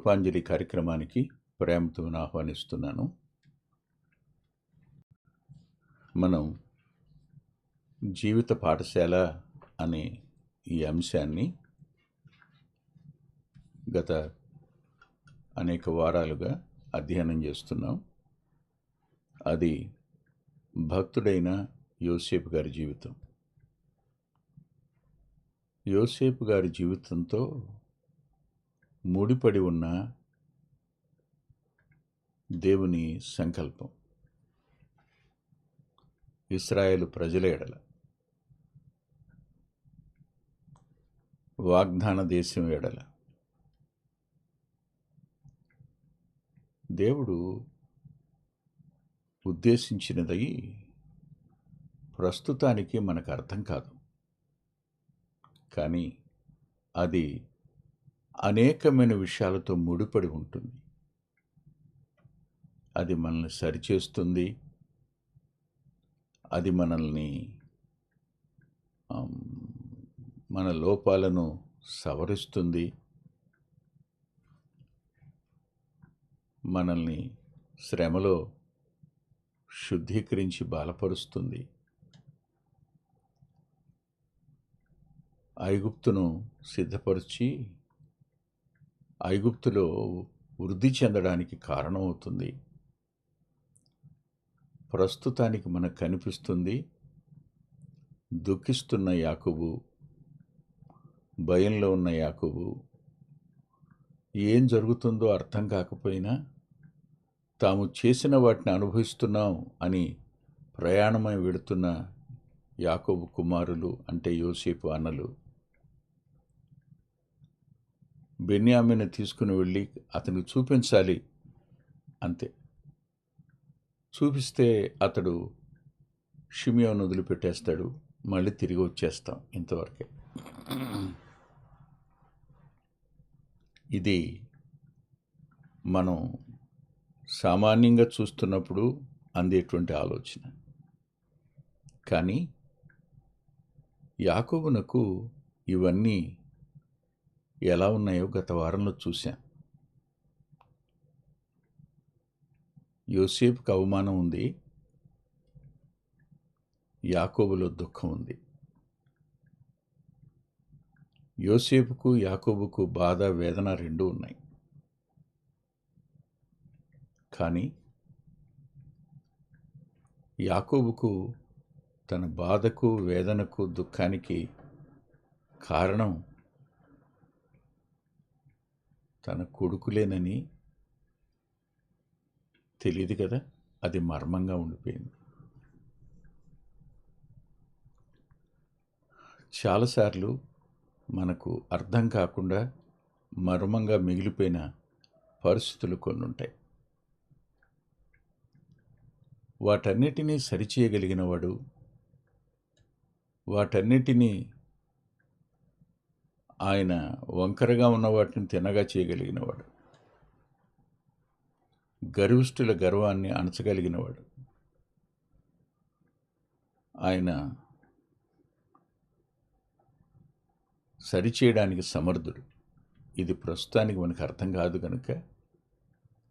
కృపాంజలి కార్యక్రమానికి ప్రేమతో ఆహ్వానిస్తున్నాను. మనం జీవిత పాఠశాల అనే ఈ అంశాన్ని గత అనేక వారాలుగా అధ్యయనం చేస్తున్నాం. అది భక్తుడైన యోసేపు గారి జీవితం. యోసేపు గారి జీవితంతో ముడిపడి ఉన్న దేవుని సంకల్పం. ఇస్రాయేలు ప్రజల ఎడల. వాగ్దాన దేశం ఎడల. దేవుడు ఉద్దేశించినదై ప్రస్తుతానికి మనకు అర్థం కాదు. కానీ అది అనేకమైన విషయాలతో ముడిపడి ఉంటుంది. అది మనల్ని సరిచేస్తుంది. అది మనల్ని మన లోపాలను సవరిస్తుంది. మనల్ని శ్రమలో శుద్ధీకరించి బలపరుస్తుంది. ఐగుప్తును సిద్ధపరిచి ఐగుప్తులో వృద్ధి చెందడానికి కారణమవుతుంది. ప్రస్తుతానికి మనకు కనిపిస్తుంది దుఃఖిస్తున్న యాకుబు భయంలో ఉన్న యాకుబు ఏం జరుగుతుందో అర్థం కాకపోయినా తాము చేసిన వాటిని అనుభవిస్తున్నాం అని ప్రయాణమై వెడుతున్న యాకోబు కుమారులు అంటే యోసేపు అన్నలు బెన్యామిని తీసుకుని వెళ్ళి అతనికి చూపించాలి అంతే. చూపిస్తే అతడు షిమియోను వదిలిపెట్టేస్తాడు. మళ్ళీ తిరిగి వచ్చేస్తాం ఇంతవరకే. ఇది మనం సామాన్యంగా చూస్తున్నప్పుడు అందేటువంటి ఆలోచన. కానీ యాకోబునకు ఇవన్నీ ఎలా ఉన్నాయో గత వారంలో చూశాం. యోసేపుకు అవమానం ఉంది. యాకోబులో దుఃఖం ఉంది. యోసేపుకు యాకోబుకు బాధ వేదన రెండూ ఉన్నాయి. కానీ యాకోబుకు తన బాధకు వేదనకు దుఃఖానికి కారణం తన కొడుకులేనని తెలియదు కదా అది మర్మంగా ఉండిపోయింది. చాలాసార్లు మనకు అర్థం కాకుండా మర్మంగా మిగిలిపోయిన పరిస్థితులు కొన్ని ఉంటాయి వాటన్నిటినీ సరిచేయగలిగిన వాడు వాటన్నిటినీ ఆయన వంకరగా ఉన్న వాటిని తినగా చేయగలిగినవాడు. గర్విష్ఠుల గర్వాన్ని అణచగలిగినవాడు. ఆయన సరిచేయడానికి సమర్థుడు. ఇది ప్రస్తుతానికి మనకు అర్థం కాదు కనుక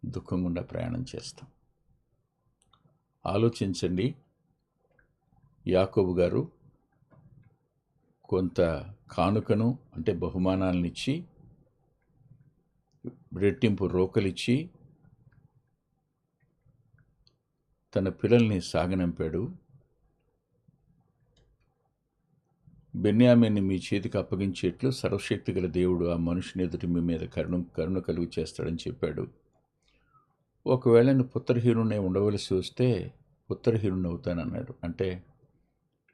దుఃఖం గుండా ప్రయాణం చేస్తాం. ఆలోచించండి. యాకోబు గారు కొంత కానుకను అంటే బహుమానాలనిచ్చి రెట్టింపు రోకలిచ్చి తన పిల్లల్ని సాగనంపాడు. బెన్యామిన్ని మీ చేతికి అప్పగించేట్లు సర్వశక్తి గల దేవుడు ఆ మనుషుని ఎదుటి మీ మీద కరుణ కరుణ కలుగు చేస్తాడని చెప్పాడు. ఒకవేళ నేను పుత్రహీనునే ఉండవలసి వస్తే పుత్రహీనుని అవుతానన్నాడు అంటే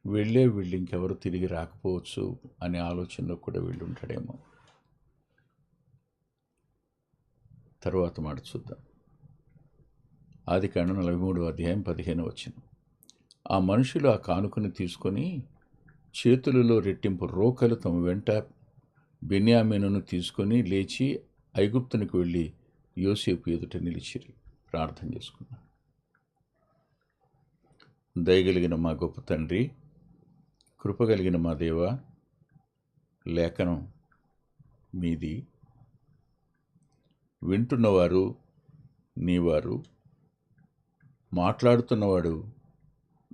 వెళ్ళే వీళ్ళు ఇంకెవరు తిరిగి రాకపోవచ్చు అనే ఆలోచనలో కూడా వీళ్ళు ఉంటాడేమో. తరువాత మాట చూద్దాం. ఆది కాండ నలభై మూడు అధ్యాయం పదిహేను వచ్చిన ఆ మనుషులు ఆ కానుకను తీసుకొని చేతులలో రెట్టింపు రోకలు తమ వెంట బెన్యామీనును తీసుకొని లేచి ఐగుప్తునికి వెళ్ళి యోసేపు ఎదుట నిలిచిరి. ప్రార్థన చేసుకున్నాను దయగలిగిన మా గొప్ప తండ్రి కృపగలిగిన మా దేవ లేఖనం మీది. వింటున్నవారు నీవారు మాట్లాడుతున్నవాడు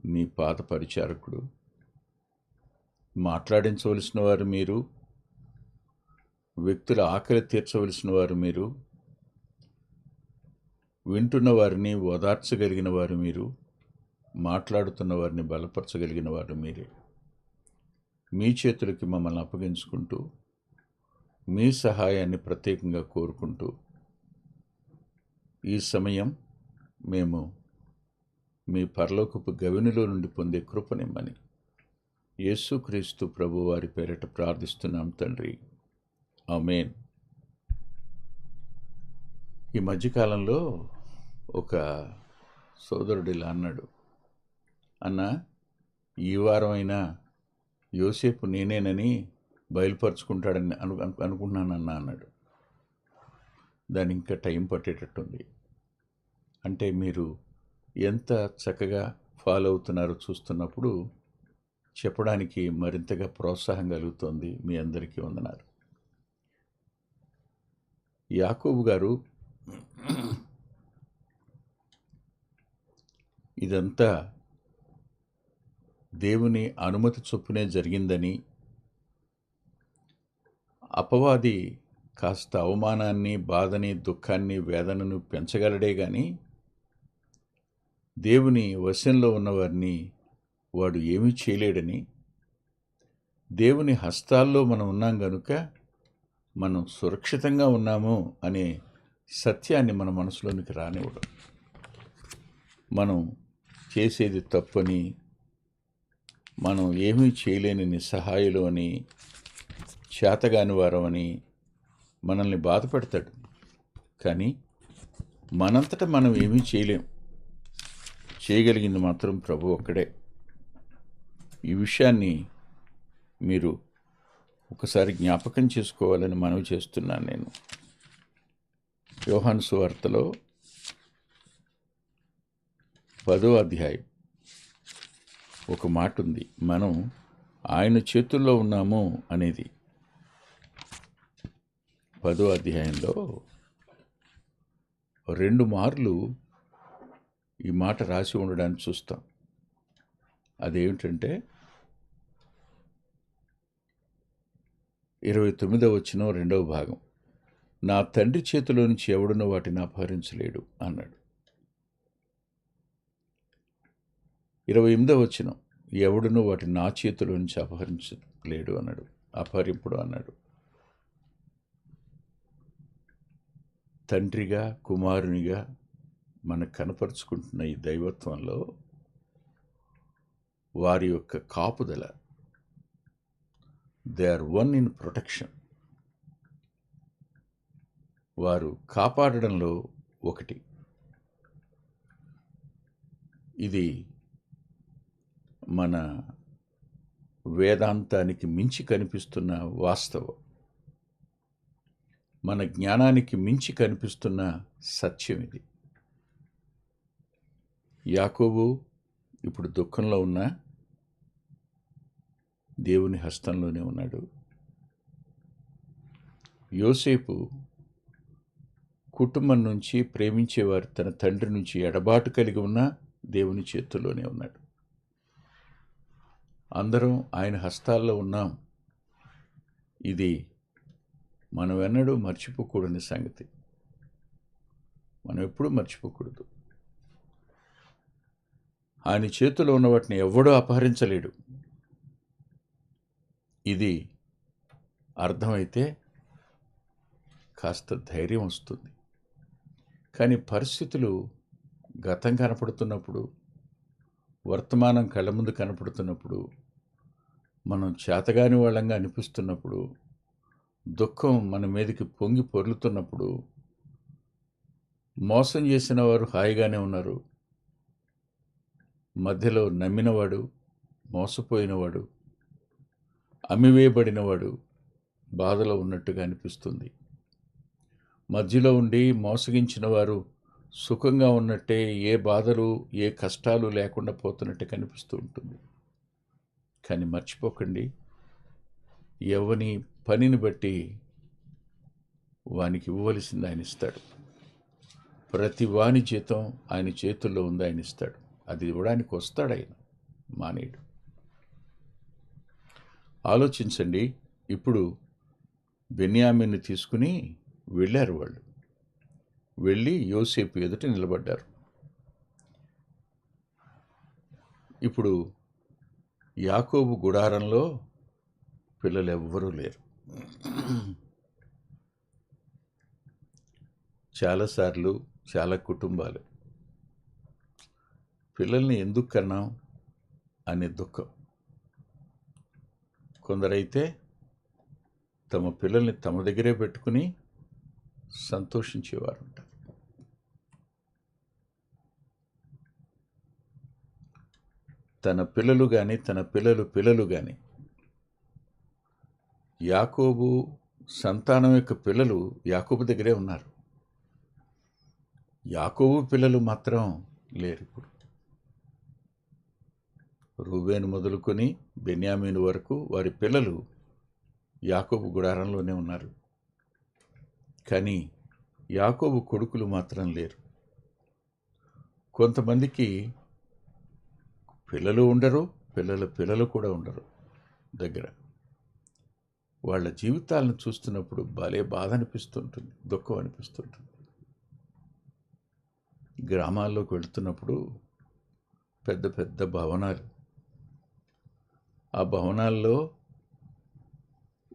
నీ పాత పరిచారకుడు. మాట్లాడించవలసిన వారు మీరు వ్యక్తుల ఆకలి తీర్చవలసిన వారు మీరు వింటున్న వారిని ఓదార్చగలిగిన వారు మీరు మాట్లాడుతున్న వారిని బలపరచగలిగిన వారు మీరే. మీ చేతులకి మమ్మల్ని అప్పగించుకుంటూ మీ సహాయాన్ని ప్రత్యేకంగా కోరుకుంటూ ఈ సమయం మేము మీ పరలోకపు గవినిలో నుండి పొందే కృపనిమ్మని యేసుక్రీస్తు ప్రభు వారి పేరిట ప్రార్థిస్తున్నాం తండ్రి. ఆమెన్. ఈ మధ్యకాలంలో ఒక సోదరుడు ఇలా అన్నాడు అన్న ఈ వారం అయినా యోసేపు నేనేనని బయలుపరుచుకుంటాడని అను అనుకున్నానన్నా అన్నాడు. దాని ఇంకా టైం పట్టేటట్టుంది. అంటే మీరు ఎంత చక్కగా ఫాలో అవుతున్నారో చూస్తున్నప్పుడు చెప్పడానికి మరింతగా ప్రోత్సాహం కలుగుతోంది మీ అందరికీ వందనాలు. యాకూబ్ గారు ఇదంతా దేవుని అనుమతి చొప్పునే జరిగిందని అపవాది కాస్త అవమానాన్ని బాధని దుఃఖాన్ని వేదనను పెంచగలడే కానీ దేవుని వశంలో ఉన్నవారిని వాడు ఏమీ చేయలేడని దేవుని హస్తాల్లో మనం ఉన్నాం గనుక మనం సురక్షితంగా ఉన్నాము అనే సత్యాన్ని మన మనసులోనికి రానివ్వడం. మనం చేసేది తప్పని మనం ఏమీ చేయలేని నిస్సహాయులు అని చేతగాని వారమని మనల్ని బాధపెడతాడు కానీ మనంతట మనం ఏమీ చేయలేం. చేయగలిగింది మాత్రం ప్రభు ఒక్కడే. ఈ విషయాన్ని మీరు ఒకసారి జ్ఞాపకం చేసుకోవాలని మనవి చేస్తున్నాను నేను. యోహాను సువార్తలో పదో అధ్యాయం. ఒక మాట ఉంది మనం ఆయన చేతుల్లో ఉన్నాము అనేది. పదో అధ్యాయంలో రెండు మార్లు ఈ మాట రాసి ఉండడాన్ని చూస్తాం. అదేమిటంటే ఇరవై తొమ్మిదవ వచ్చిన రెండవ భాగం. నా తండ్రి చేతిలో నుంచి ఎవడునో వాటిని అపహరించలేడు అన్నాడు. ఇరవై ఎనిమిదవ వచ్చినం ఎవడునో వాటి నా చేతిలో నుంచి అపహరించలేడు అన్నాడు. అపహరింపుడు అన్నాడు. తండ్రిగా కుమారునిగా మనకు కనపరుచుకుంటున్న ఈ దైవత్వంలో వారి యొక్క కాపుదల they are one in protection వారు కాపాడడంలో ఒకటి. ఇది మన వేదాంతానికి మించి కనిపిస్తున్న వాస్తవం. మన జ్ఞానానికి మించి కనిపిస్తున్న సత్యం ఇది. యాకోబు ఇప్పుడు దుఃఖంలో ఉన్నా దేవుని హస్తంలోనే ఉన్నాడు. యోసేపు కుటుంబం నుంచి ప్రేమించేవారు తన తండ్రి నుంచి ఎడబాటు కలిగి ఉన్నా దేవుని చేతుల్లోనే ఉన్నాడు. అందరం ఆయన హస్తాల్లో ఉన్నాం. ఇది మనం ఎన్నడూ మర్చిపోకూడని సంగతి. మనం ఎప్పుడూ మర్చిపోకూడదు. ఆయన చేతిలో ఉన్న వాటిని ఎవడూ అపహరించలేడు. ఇది అర్థమైతే కాస్త ధైర్యం వస్తుంది. కానీ పరిస్థితులు గతం కనపడుతున్నప్పుడు వర్తమానం కళ్ళ ముందు కనపడుతున్నప్పుడు మనం చేతగాని వాళ్ళంగా అనిపిస్తున్నప్పుడు దుఃఖం మన మీదకి పొంగి పొర్లుతున్నప్పుడు మోసం చేసిన వారు హాయిగానే ఉన్నారు. మధ్యలో నమ్మినవాడు మోసపోయినవాడు అమ్మివేయబడినవాడు బాధలో ఉన్నట్టుగా అనిపిస్తుంది. మధ్యలో ఉండి మోసగించిన వారు సుఖంగా ఉన్నట్టే ఏ బాధలు ఏ కష్టాలు లేకుండా పోతున్నట్టే కనిపిస్తూ ఉంటుంది. కానీ మర్చిపోకండి. ఎవని పనిని బట్టి వానికి ఇవ్వవలసింది ఆయన ఇస్తాడు. ప్రతి వాని జీతం ఆయన చేతుల్లో ఉంది ఆయన ఇస్తాడు. అది ఇవ్వడానికి వస్తాడు ఆయన మానేయుడు ఆలోచించండి ఇప్పుడు బెన్యామిన్ని తీసుకుని వెళ్ళారు వాళ్ళు. వెళ్ళి యోసేపు ఎదుట నిలబడ్డారు. ఇప్పుడు యాకోబు గుడారంలో పిల్లలు ఎవ్వరూ లేరు చాలాసార్లు చాలా కుటుంబాలు. పిల్లల్ని ఎందుకు కన్నాం అనే దుఃఖం. కొందరైతే తమ పిల్లల్ని తమ దగ్గరే పెట్టుకుని సంతోషించేవారు ఉంటారు తన పిల్లలు కానీ తన పిల్లలు పిల్లలు కానీ యాకోబు సంతానం యొక్క పిల్లలు యాకోబు దగ్గరే ఉన్నారు. యాకోబు పిల్లలు మాత్రం లేరు ఇప్పుడు. రూబేను మొదలుకొని బెన్యామీన్ వరకు వారి పిల్లలు యాకోబు గుడారంలోనే ఉన్నారు. కానీ యాకోబు కొడుకులు మాత్రం లేరు. కొంతమందికి పిల్లలు ఉండరు పిల్లల పిల్లలు కూడా ఉండరు దగ్గర. వాళ్ళ జీవితాలను చూస్తున్నప్పుడు భలే బాధ అనిపిస్తుంటుంది దుఃఖం అనిపిస్తుంటుంది. గ్రామాల్లోకి వెళుతున్నప్పుడు పెద్ద పెద్ద భవనాలు. ఆ భవనాల్లో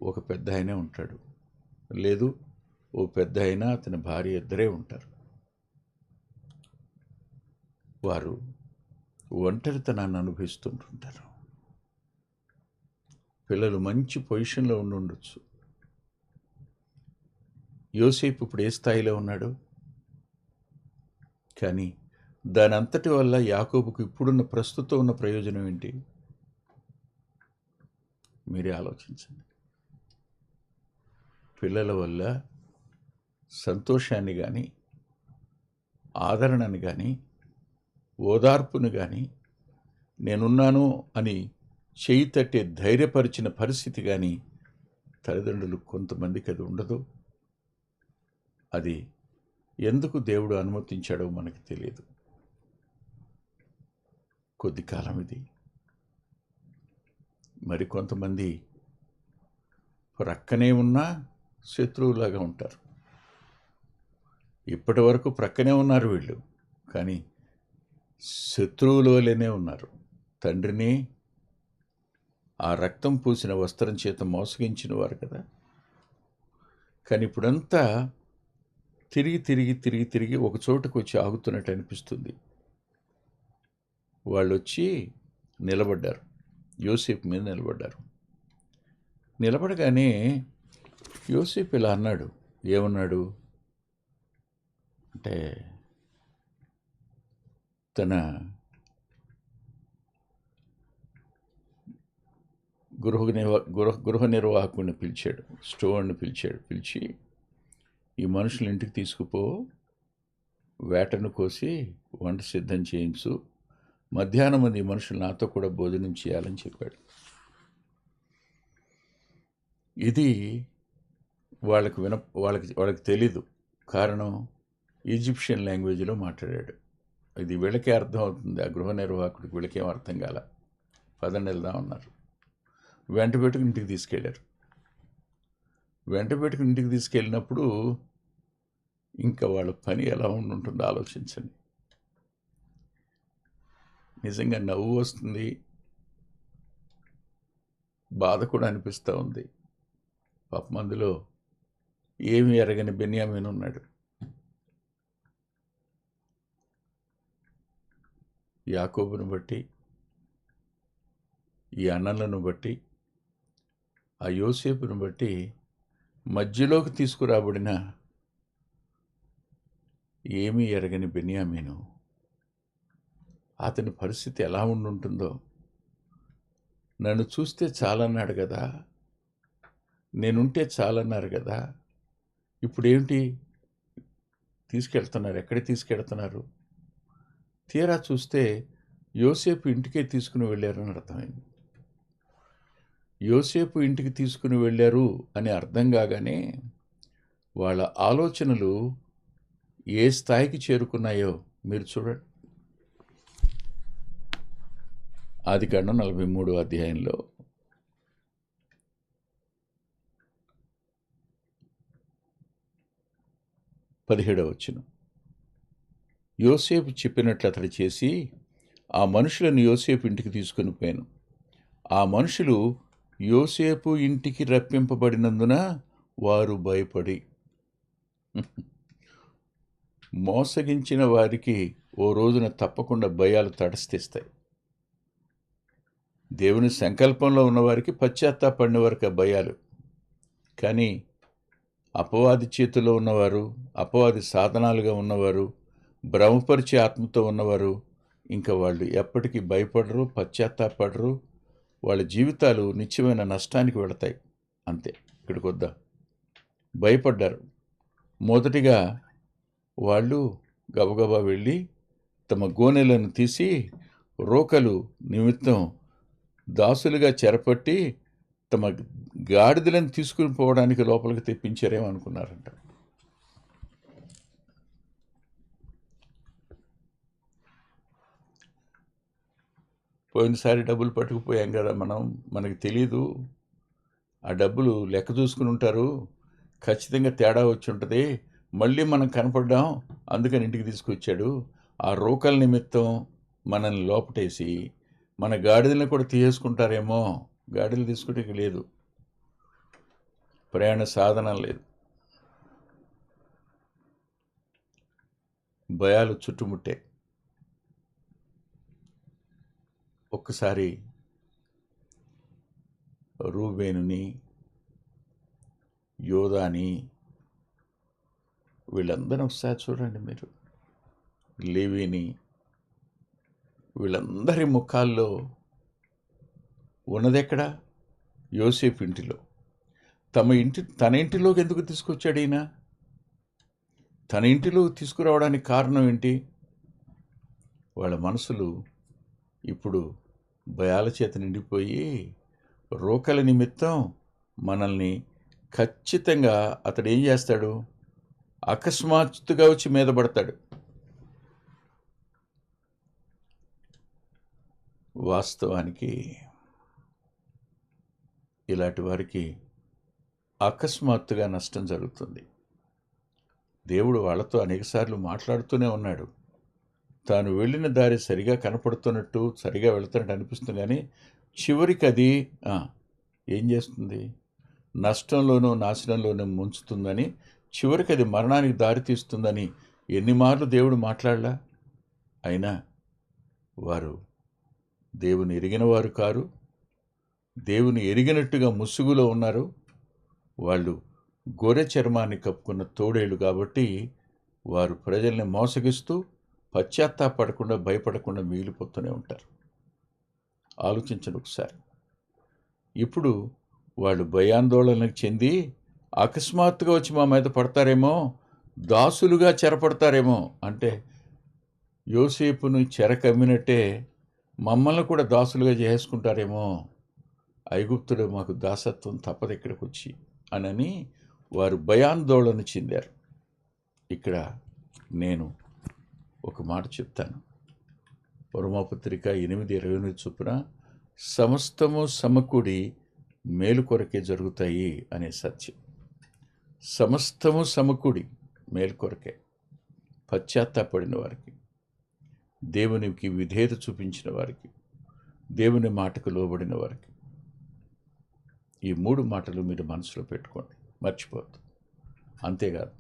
ఒక పెద్ద ఆయనే ఉంటాడు. లేదు ఓ పెద్ద అయినా అతని భార్య ఇద్దరే ఉంటారు. వారు ఒంటరితనాన్ని అనుభవిస్తుంటుంటారు. పిల్లలు మంచి పొజిషన్లో ఉండి ఉండొచ్చు యోసేపు ఇప్పుడు ఏ స్థాయిలో ఉన్నాడు? కానీ దాని అంతటి వల్ల యాకోబుకు ఇప్పుడున్న ప్రస్తుతం ఉన్న ప్రయోజనం ఏంటి? మీరే ఆలోచించండి. పిల్లల వల్ల సంతోషాన్ని కానీ ఆదరణని కానీ ఓదార్పును కానీ నేనున్నాను అని చేయి తట్టే ధైర్యపరిచిన పరిస్థితి కానీ తల్లిదండ్రులు కొంతమందికి అది ఉండదు. అది ఎందుకు దేవుడు అనుమతించాడో మనకు తెలియదు. కొద్ది కాలం ఇది. మరి కొంతమంది ప్రక్కనే ఉన్నా శత్రువులాగా ఉంటారు. ఇప్పటి వరకు ప్రక్కనే ఉన్నారు వీళ్ళు. కానీ శత్రువుల వలెనే ఉన్నారు. తండ్రిని ఆ రక్తం పూసిన వస్త్రం చేత మోసగించిన వారు కదా. కానీ ఇప్పుడంతా తిరిగి తిరిగి తిరిగి తిరిగి ఒక చోటుకు వచ్చి ఆగుతున్నట్టు అనిపిస్తుంది. వాళ్ళు వచ్చి నిలబడ్డారు. యోసేపు మీద నిలబడ్డారు. నిలబడగానే యోసేపు ఇలా అన్నాడు. ఏమన్నాడు? అంటే తన గృహ నిర్వా గృహ గృహ నిర్వాహకుడిని పిలిచాడు. స్టోర్ని పిలిచాడు. పిలిచి ఈ మనుషులు ఇంటికి తీసుకుపో. వేటను కోసి వంట సిద్ధం చేయించు. మధ్యాహ్నం మంది ఈ మనుషులు నాతో కూడా భోజనం చేయాలని చెప్పాడు. ఇది వాళ్ళకి విన వాళ్ళకి వాళ్ళకి తెలీదు. కారణం ఈజిప్షియన్ లాంగ్వేజ్లో మాట్లాడాడు. ఇది వీళ్ళకే అర్థం అవుతుంది. ఆ గృహ నిర్వాహకుడికి వీళ్ళకేం అర్థం కాల. పదండి వెళ్దాం అన్నారు. వెంట పెట్టుకుని ఇంటికి తీసుకెళ్ళారు. వెంట పెట్టుకుని ఇంటికి తీసుకెళ్ళినప్పుడు ఇంకా వాళ్ళ పని ఎలా ఉంటుందో ఆలోచించండి. నిజంగా నవ్వు వస్తుంది. బాధ కూడా అనిపిస్తూ ఉంది. పాప మందులో ఏమి ఎరగని బెన్యామీన్ ఉన్నాడు యాకోబును బట్టి ఈ అన్నలను బట్టి ఆ యోసేపును బట్టి మధ్యలోకి తీసుకురాబడిన ఏమీ ఎరగని బెన్యామీను అతని పరిస్థితి ఎలా ఉండుంటుందో నన్ను చూస్తే చాలన్నాడు కదా నేనుంటే చాలన్నారు కదా ఇప్పుడు తీసుకెళ్తున్నారు ఎక్కడ తీసుకెళ్తున్నారు? తీరా చూస్తే యోసేపు ఇంటికే తీసుకుని వెళ్ళారని అర్థమైంది. యోసేపు ఇంటికి తీసుకుని వెళ్ళారు అని అర్థం కాగానే వాళ్ళ ఆలోచనలు ఏ స్థాయికి చేరుకున్నాయో మీరు చూడండి. ఆది కాండం నలభై మూడు అధ్యాయంలో పదిహేడవ వచ్చిన యోసేపు చెప్పినట్లు అతడు చేసి ఆ మనుషులను యోసేపు ఇంటికి తీసుకొని పోయాను. ఆ మనుషులు యోసేపు ఇంటికి రప్పింపబడినందున వారు భయపడి మోసగించిన వారికి ఓ రోజున తప్పకుండా భయాలు తటస్థిస్తాయి దేవుని సంకల్పంలో ఉన్నవారికి పశ్చాత్తాపడిన వారికి భయాలు. కానీ అపవాది చేతిలో ఉన్నవారు అపవాది సాధనాలుగా ఉన్నవారు భ్రమపరిచే ఆత్మతో ఉన్నవారు ఇంకా వాళ్ళు ఎప్పటికీ భయపడరు పశ్చాత్తాపడరు. వాళ్ళ జీవితాలు నిత్యమైన నష్టానికి వెళతాయి. అంతే. ఇక్కడికి వద్దాం. భయపడ్డారు. మొదటిగా వాళ్ళు గబగబా వెళ్ళి తమ గోనెలను తీసి రోకలు నిమిత్తం దాసులుగా చెరపట్టి తమ గాడిదలను తీసుకుని పోవడానికి లోపలికి తెప్పించారేమో పోయినసారి డబ్బులు పట్టుకుపోయాం కదా మనం మనకి తెలీదు. ఆ డబ్బులు లెక్క చూసుకుని ఉంటారు. ఖచ్చితంగా తేడా వచ్చి ఉంటుంది. మళ్ళీ మనం కనపడ్డాం అందుకని ఇంటికి తీసుకొచ్చాడు. ఆ రోకల నిమిత్తం మనల్ని లోపటేసి మన గాడిదలను కూడా తీసేసుకుంటారేమో. గాడిలు తీసుకుంటే లేదు. ప్రయాణ సాధన లేదు. భయాలు చుట్టుముట్టే. ఒక్కసారి రూబేనుని యోధాని వీళ్ళందరినీ ఒకసారి చూడండి మీరు. లేవిని వీళ్ళందరి ముఖాల్లో ఉన్నదెక్కడ యోసేఫ్ ఇంటిలో. తమ ఇంటి తన ఇంటిలోకి ఎందుకు తీసుకొచ్చాడు ఈయన? తన ఇంటిలో తీసుకురావడానికి కారణం ఏంటి? వాళ్ళ మనసులు ఇప్పుడు భయాల చేత నిండిపోయి రోకల నిమిత్తం మనల్ని ఖచ్చితంగా అతడు ఏం చేస్తాడు? అకస్మాత్తుగా వచ్చి మీద పడతాడు. వాస్తవానికి ఇలాంటి వారికి అకస్మాత్తుగా నష్టం జరుగుతుంది. దేవుడు వాళ్ళతో అనేకసార్లు మాట్లాడుతూనే ఉన్నాడు. తాను వెళ్ళిన దారి సరిగా కనపడుతున్నట్టు సరిగా వెళుతున్నట్టు అనిపిస్తుంది కానీ చివరికి అది ఏం చేస్తుంది? నష్టంలోనూ నాశనంలోనూ ముంచుతుందని చివరికి అది మరణానికి దారి తీస్తుందని ఎన్ని మార్లు దేవుడు మాట్లాడలా? అయినా వారు దేవుని ఎరిగిన వారు కారు. దేవుని ఎరిగినట్టుగా ముసుగులో ఉన్నారు. వాళ్ళు గొర్రె చర్మాన్ని కప్పుకున్న తోడేళ్ళు కాబట్టి వారు ప్రజల్ని మోసగిస్తూ పశ్చాత్తాపడకుండా భయపడకుండా మిగిలిపోతూనే ఉంటారు. ఆలోచించండి ఒకసారి. ఇప్పుడు వాళ్ళు భయాందోళనకు చెంది అకస్మాత్తుగా వచ్చి మా మీద పడతారేమో దాసులుగా చెరపడతారేమో అంటే యోసేపును చెర కమ్మినట్టే మమ్మల్ని కూడా దాసులుగా చేసుకుంటారేమో ఐగుప్తుడు మాకు దాసత్వం తప్పదు ఇక్కడికి వచ్చి అనని వారు భయాందోళన చెందారు. ఇక్కడ నేను ఒక మాట చెప్తాను. పరమపత్రిక ఎనిమిది ఇరవై ఎనిమిది చొప్పున సమస్తము సమకూడి మేలు కొరకే జరుగుతాయి అనే సత్యం. సమస్తము సమకూడి మేలు కొరకే పశ్చాత్తాపడిన వారికి దేవునికి విధేయత చూపించిన వారికి దేవుని మాటకు లోబడిన వారికి. ఈ మూడు మాటలు మీరు మనసులో పెట్టుకోండి. మర్చిపోద్దు అంతేకాదు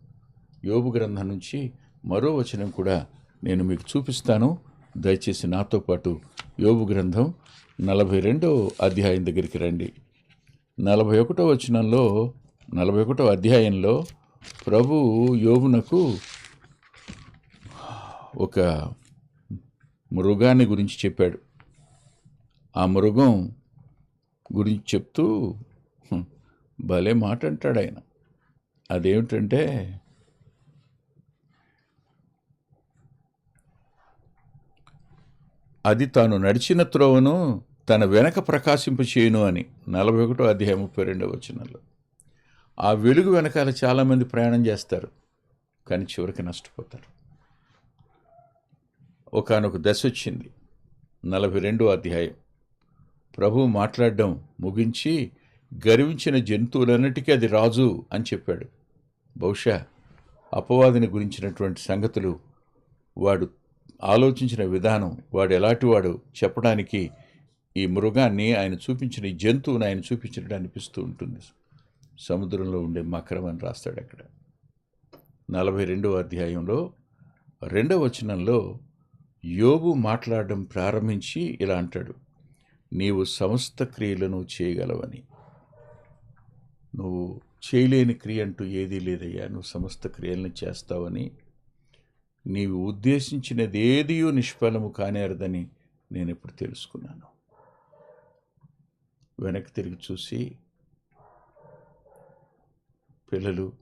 యోగు గ్రంథం నుంచి మరో వచనం కూడా నేను మీకు చూపిస్తాను. దయచేసి నాతో పాటు యోబు గ్రంథం నలభై రెండో అధ్యాయం దగ్గరికి రండి. నలభై ఒకటో వచనంలో నలభై ఒకటో అధ్యాయంలో ప్రభు యోబునకు ఒక మృగాన్ని గురించి చెప్పాడు. ఆ మృగం గురించి చెప్తూ భలే మాట అంటాడు ఆయన అదేమిటంటే అది తాను నడిచిన త్రోవను తన వెనక ప్రకాశింపచేయును అని. నలభై ఒకటో అధ్యాయం ముప్పై రెండవ వచనంలో. ఆ వెలుగు వెనకాల చాలామంది ప్రయాణం చేస్తారు కానీ చివరికి నష్టపోతారు. ఒకనొక దశ వచ్చింది. నలభై రెండో అధ్యాయం. ప్రభు మాట్లాడడం ముగించి గర్వించిన జంతువులన్నిటికీ అది రాజు అని చెప్పాడు. బహుశా అపవాదిని గురించినటువంటి సంగతులు వాడు ఆలోచించిన విధానం వాడు ఎలాంటి వాడు చెప్పడానికి ఈ మృగాన్ని ఆయన చూపించిన ఈ జంతువుని ఆయన చూపించినట్టు అనిపిస్తూ ఉంటుంది. సముద్రంలో ఉండే మకరం అని రాస్తాడు అక్కడ. నలభై రెండవ అధ్యాయంలో రెండవ వచనంలో యోబు మాట్లాడడం ప్రారంభించి ఇలా అంటాడు నీవు సమస్త క్రియలను చేయగలవని. నువ్వు చేయలేని క్రియ అంటూ ఏదీ లేదయ్యా. నువ్వు సమస్త క్రియలను చేస్తావని నీవు ఉద్దేశించినది ఏదియూ నిష్ఫలము కానేరదని నేను ఇప్పుడు తెలుసుకున్నాను. వెనక్కి తిరిగి చూసి పిల్లలు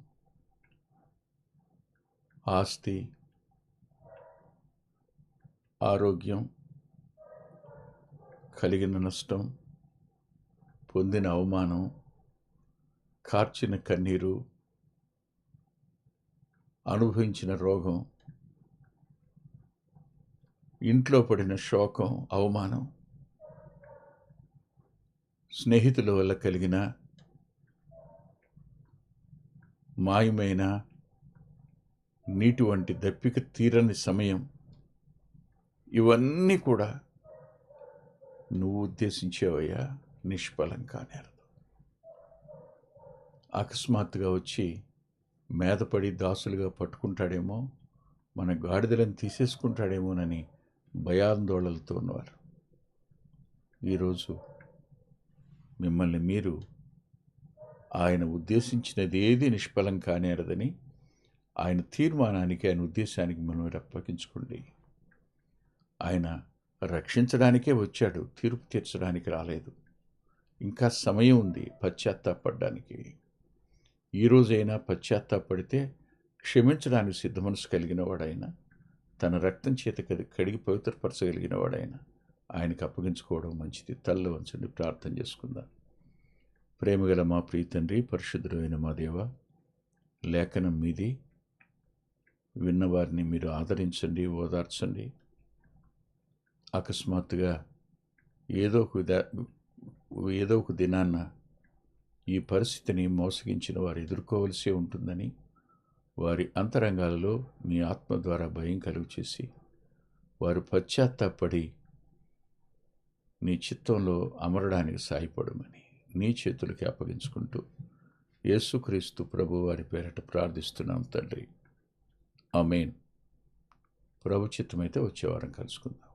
ఆస్తి ఆరోగ్యం కలిగిన నష్టం పొందిన అవమానం కార్చిన కన్నీరు అనుభవించిన రోగం ఇంట్లో పడిన శోకం అవమానం స్నేహితుల వల్ల కలిగిన మాయమైన నీటి వంటి దప్పిక తీరని సమయం ఇవన్నీ కూడా నువ్వు ఉద్దేశించేవయ్యా? నిష్ఫలం కానేరదు అకస్మాత్తుగా వచ్చి మేదపడి దాసులుగా పట్టుకుంటాడేమో మన గాడిదలను తీసేసుకుంటాడేమోనని భయాందోళనలతో ఉన్నవారు. ఈరోజు మిమ్మల్ని మీరు ఆయన ఉద్దేశించినది ఏది నిష్ఫలం కానేరదని ఆయన తీర్మానానికి ఆయన ఉద్దేశానికి మనం అప్పగించుకోండి ఆయన రక్షించడానికే వచ్చాడు తీర్పు తీర్చడానికి రాలేదు. ఇంకా సమయం ఉంది పశ్చాత్తాపడడానికి ఈ రోజైనా పశ్చాత్తాపడితే క్షమించడానికి సిద్ధ మనసు కలిగిన వాడైనా తన రక్తం చేత కడిగి పవిత్రపరచగలిగిన వాడైన ఆయనకు అప్పగించుకోవడం మంచిది. తల్ల వంచండి ప్రార్థన చేసుకుందాం. ప్రేమగల మా ప్రీతండ్రి పరిశుద్ధుడైన మా దేవ లేఖనం మీది విన్నవారిని మీరు ఆదరించండి ఓదార్చండి. అకస్మాత్తుగా ఏదో ఒక విధా ఏదో ఒక దినాన్న ఈ పరిస్థితిని మోసగించిన వారు ఎదుర్కోవలసి ఉంటుందని వారి అంతరంగాలలో మీ ఆత్మ ద్వారా భయం కలుగు చేసి వారు పశ్చాత్తాపడి నీ చిత్తంలో అమరడానికి సాయపడమని నీ చేతులకి అప్పగించుకుంటూ యేసుక్రీస్తు ప్రభు వారి పేరట ప్రార్థిస్తున్నాం తండ్రి. ఆమెన్. ప్రభు చిత్తమైతే వచ్చే వారం కలుసుకుందాం.